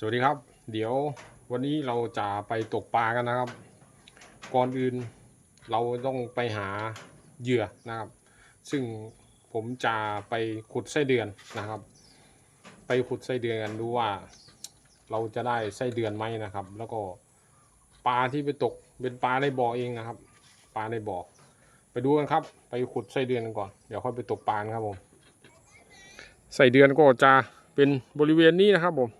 สวัสดีครับ เดี๋ยววันนี้เราจะไปตกปลากันนะครับ ก่อนอื่นเราต้องไปหาเหยื่อนะครับ ซึ่งผมจะไปขุดไส้เดือนนะครับ ไปขุดไส้เดือนกันดูว่า เราจะได้ไส้เดือนไหมนะครับ แล้วก็ปลาที่ไปตกเป็นปลาในบ่อเองนะครับ ปลาในบ่อไปดูกันครับ ไปขุดไส้เดือนกันก่อนเดี๋ยวค่อยไปตกปลาครับผมไส้เดือนก็จะเป็นบริเวณนี้นะครับผม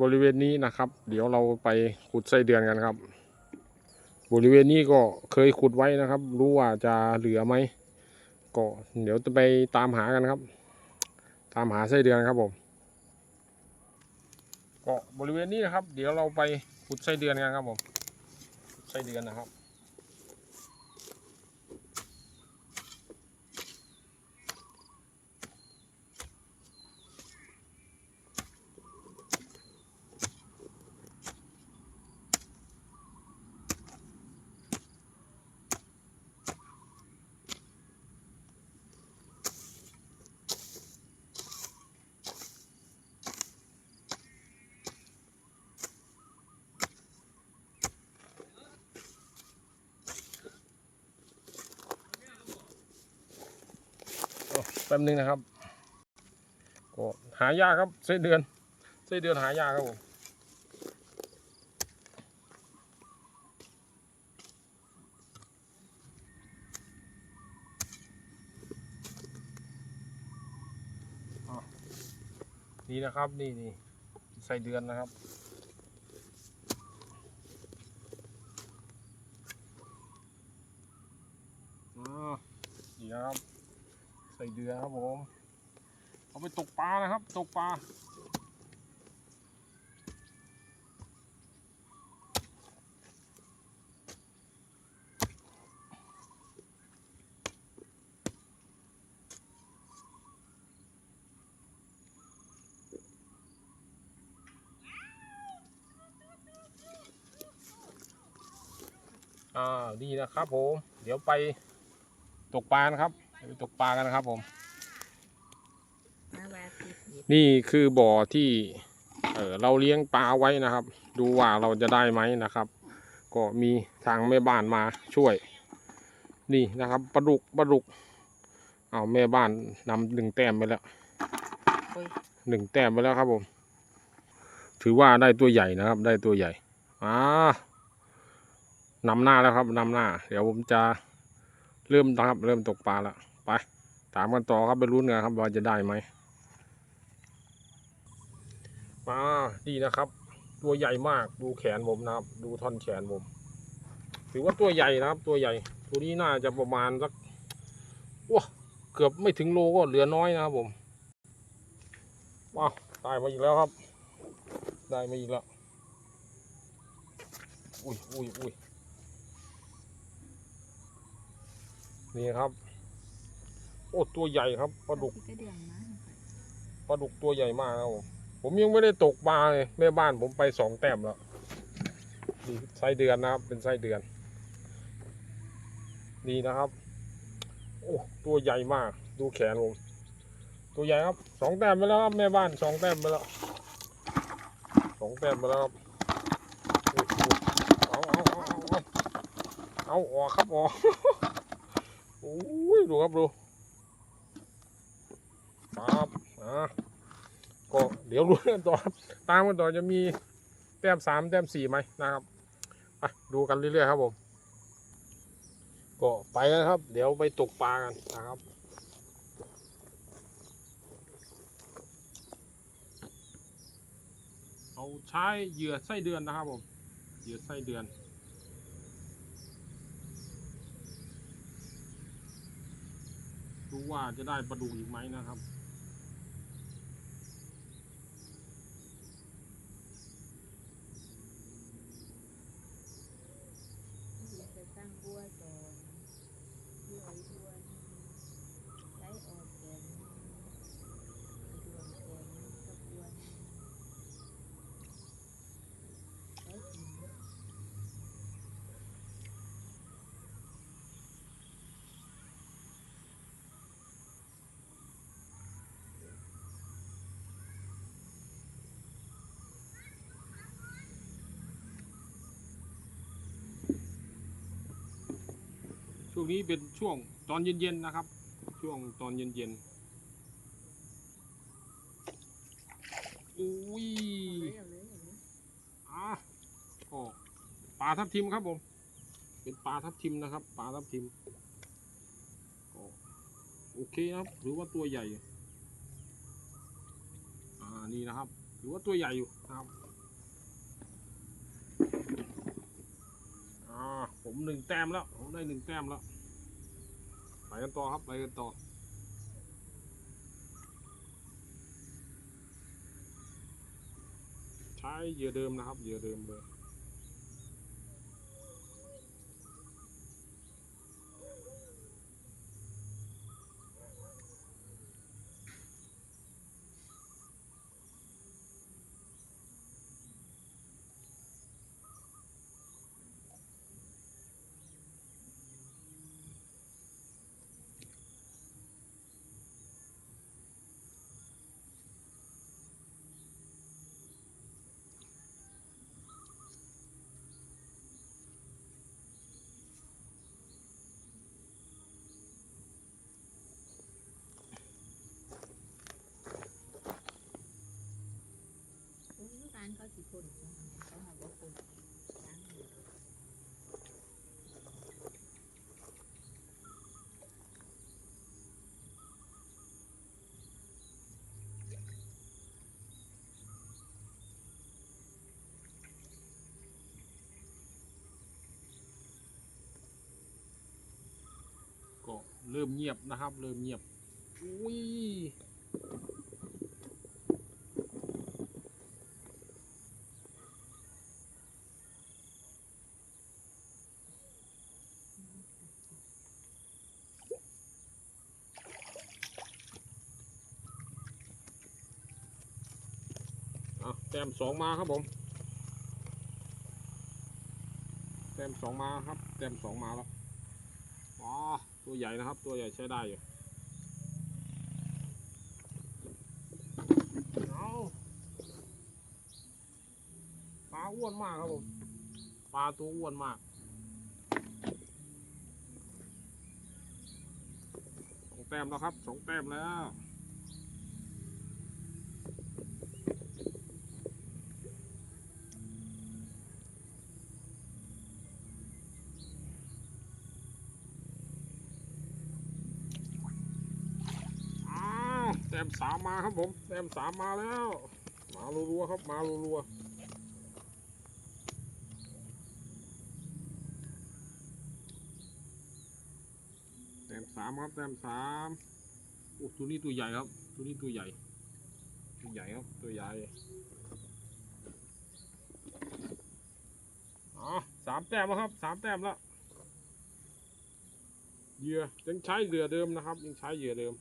บริเวณนี้นะครับ เดี๋ยวเราไปขุดไส้เดือนกันครับ บริเวณนี้ก็เคยขุดไว้นะครับ รู้ว่าจะเหลือไหมก็เดี๋ยวจะไปตามหากันครับ ตามหาไส้เดือนครับผมก็บริเวณนี้นะครับ เดี๋ยวเราไปขุดไส้เดือนกันครับผมไส้เดือนนะครับ แป๊บนึงนะครับก็หายากครับไส้เดือนไส้เดือนหายากครับผมนี่นะครับนี่นี่ไส้เดือนนะครับอ่านี่ครับ ใส่เดือครับผมเอาไปตกปลานะครับ ตกปลาอ่านี่นะครับผม เดี๋ยวไปตกปลานะครับ ตกปลากันนะครับผมมาแวะปิดหยิบนี่คือบ่อที่เออเราเลี้ยงปลาไว้นะครับ ดูว่าเราจะได้ไหมนะครับ ก็มีทางแม่บ้านมาช่วย นี่นะครับปลาดุกปลาดุก เอาแม่บ้านนำหนึ่งแต้มไปแล้วโอ้ยหนึ่งแต้มไปแล้วครับผม ถือว่าได้ตัวใหญ่นะครับ ได้ตัวใหญ่อ่านำหน้าแล้วครับนำหน้า เดี๋ยวผมจะเริ่มนะครับ เริ่มตกปลาแล้ว ไปตามกันต่อครับไปลุ้นกันครับว่าจะได้ไหมมาดีนะครับ ตัวใหญ่มากดูแขนผมนะครับ ดูท่อนแขนผมถือว่าตัวใหญ่นะครับ ตัวใหญ่ ตัวนี้น่าจะประมาณสักว้าเกือบไม่ถึงโลก็เหลือน้อยนะครับผมว้าวได้มาอีกแล้วครับ ได้มาอีกแล้วอุ้ยอุ้ยอุ้ยนี่ครับ โอ้ตัวใหญ่ครับปลาดุกก็เดือนมาปลาดุกตัวใหญ่มากครับผมผมยังไม่ได้ตกปลาเลยแม่บ้านผมไปสองแต้มแล้วนี่ไส้เดือนนะครับ เป็นไส้เดือนนี่นะครับ โอ้ตัวใหญ่มาก ดูแขนผมตัวใหญ่ครับสองแต้มไปแล้วครับแม่บ้านสองแต้มไปแล้วสองแต้มไปแล้วครับอุ๊ยอุ๊ยเอาเอาเอาเอาเอาเอาออกครับออกโอ้ยดูครับดู ครับอ่าก็เดี๋ยวรู้กันต่อครับตามกันต่อจะมีแต้มสามแต้มสี่ไหมนะครับไปดูกันเรื่อยๆครับผมก็ไปกันครับ เดี๋ยวไปตกปลากันนะครับเอาใช้เหยื่อไส้เดือนนะครับผมเหยื่อไส้เดือนดูว่าจะได้ปลาดุกอีกไหมนะครับ จะสร้างบัวก่อนบัวบัวใช้ออกแกนดวงแกนกับบัวใช้หิน อ ช่วงนี้เป็นช่วงตอนเย็นๆนะครับ ช่วงตอนเย็นๆอุ้ยเอาเลยเอาเลยเอาเลยอะก็ปลาทับทิมครับผม เป็นปลาทับทิมนะครับปลาทับทิมก็โอเคนะครับหรือว่าตัวใหญ่อยู่อ่านี่นะครับ หรือว่าตัวใหญ่อยู่นะครับ อ่าผมหนึ่งแต้มแล้วผมได้หนึ่งแต้มแล้วไปกันต่อครับไปกันต่อใช้เหยื่อเดิมนะครับเหยื่อเดิมเลย โอ้ยการเขาสิพ่นเขาหาว่าพ่นล้างมือ ก็ เริ่มเงียบนะครับ เริ่มเงียบอุ้ยแต้มสองมาครับผม แต้มสองมาครับ แต้มสองมาแล้ว อ๋อ ตัวใหญ่นะครับ ตัวใหญ่ใช้ได้อยู่เอาปลาอ้วนมากครับผมปลาตัวอ้วนมากสองแต้มแล้วครับสองแต้มแล้ว อ้าวแต้ม สามมาครับผมแต้มสามมาแล้ว มารัวๆครับมารัวๆแต้มสามครับแต้มสามโอ้ตัวนี้ตัวใหญ่ครับ ตัวนี้ตัวใหญ่ ตัวใหญ่ครับ ตัวใหญ่อ๋อสามแต้มแล้วครับสามแต้มแล้วเหยื่อยังใช้เหยื่อเดิมนะครับ ยังใช้เหยื่อเดิม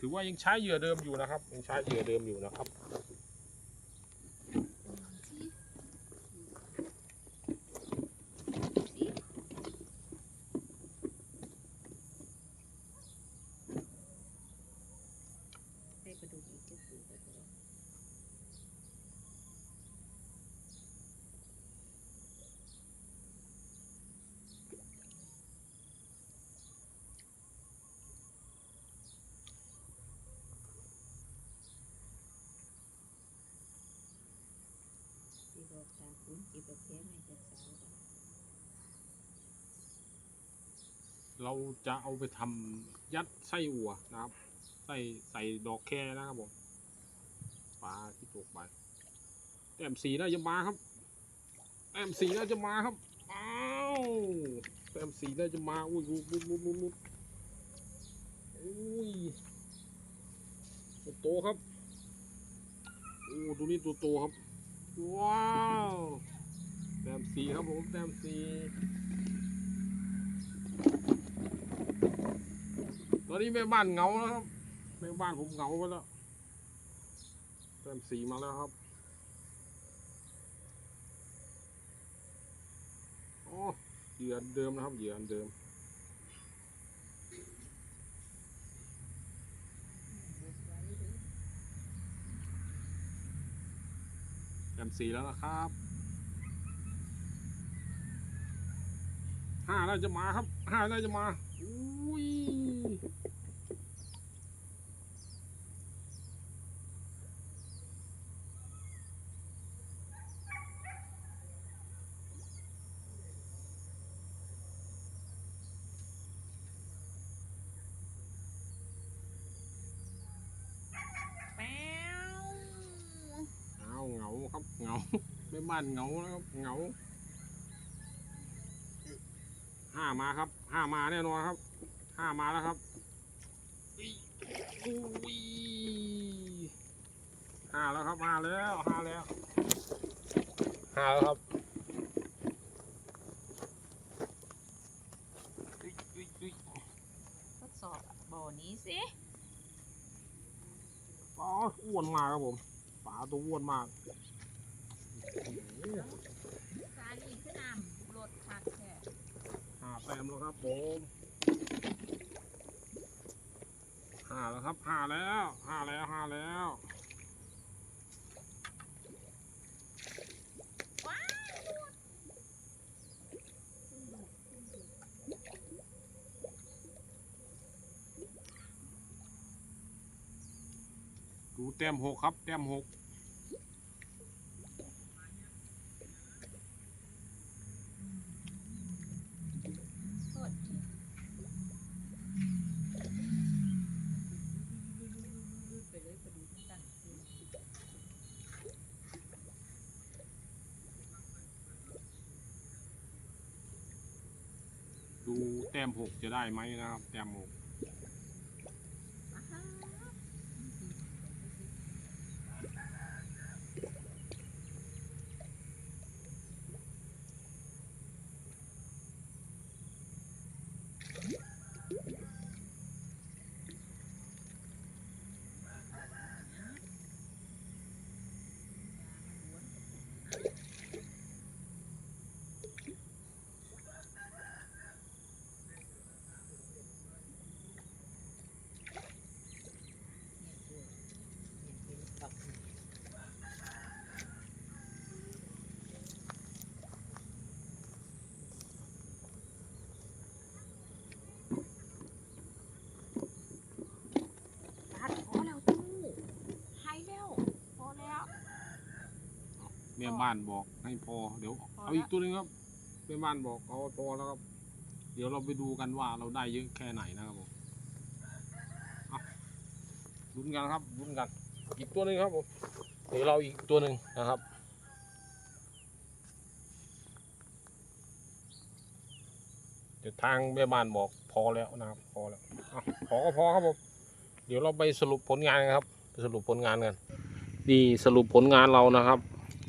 ถือว่ายังใช้เหยื่อเดิมอยู่นะครับ ยังใช้เหยื่อเดิมอยู่นะครับ ให้กระดูกอีกจะสูงไปเลย ที่ บอกตาคุณเก็บดอกแค่ไม่จะสาวกันเราจะเอาไปทำยัดไส้อัวนะครับ ใส่ใส่ดอกแครนะครับผมปลาที่ตกไปแต้มสีน่าจะมาครับแต้มสีน่าจะมาครับอ้าวแต้มสีน่าจะมาอุ้ยอุ้ยอุ้ยอุ้ยอุ้ยอุ้ยตัวโตครับโอ้ตัวนี้ตัวโตครับ ว้าวแต้มสีครับผมแต้มสีตอนนี้แม่บ้านเหงาแล้วครับแม่บ้านผมเหงาไปแล้วแต้มสีมาแล้วครับโอ้เหยื่อเดิมนะครับเหยื่อเดิม มสี่แล้วนะครับห้าน่าจะมาครับห้าน่าจะมาอู้ยเอาเหงา ครับเหงาไม่บ้านเหงาแล้วครับเหงาห้ามาครับห้ามาแน่นอนครับห้ามาแล้วครับอุ้ยอุ้ยห้าแล้วครับห้าแล้วห้าแล้วห้าแล้วครับอุ๊ยอุ๊ยอุ๊ยทดสอบบ่อนี้สิปลาอ้วนมากครับผมปลาตัวอ้วนมาก สาลีขึ้นน้ำรถคักแท้ ห้า แต้มแล้วครับผมห้าแล้วครับห้าแล้วห้าแล้วห้าแล้วดูแต้มหกครับแต้มหก โทษไปเลยพอดีตั้งคืน ดูแต้ มหกจะได้ไหมนะครับ แต้มหก อ่าฮะ ตัดพอแล้วตู้ให้แล้วพอแล้ว แม่บ้านบอกให้พอเดี๋ยวพอเอาแล้วอีกตัวหนึงครับแม่บ้านบอกเอาพอแล้วครับ เดี๋ยวเราไปดูกันว่าเราได้เยอะแค่ไหนนะครับผมเอาลุ้นกันครับลุ้นกัน อีกตัวหนึ่งครับผมเดี๋ยวเราอีกตัวหนึ่งนะครับ เดี๋ยวทางแม่บ้านบอกพอแล้วนะครับพอแล้วอะพอก็พอครับผมเดี๋ยวเราไปสรุปผลงานกันครับไปสรุปผลงานกัน นี่สรุปผลงานเรานะครับ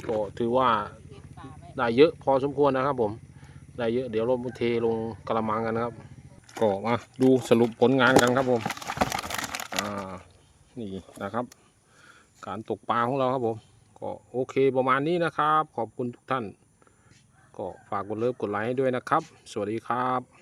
ก็ถือว่าได้เยอะพอสมควรนะครับผมได้เยอะเดี๋ยวเราเทลงกระมังกันนะครับก็มาดูสรุปผลงานกันครับผมอ่านี่นะครับ การตกปลาของเราครับผมก็โอเคประมาณนี้นะครับ ขอบคุณทุกท่าน ก็ฝากกดเลิฟกดไลค์ให้ด้วยนะครับ สวัสดีครับ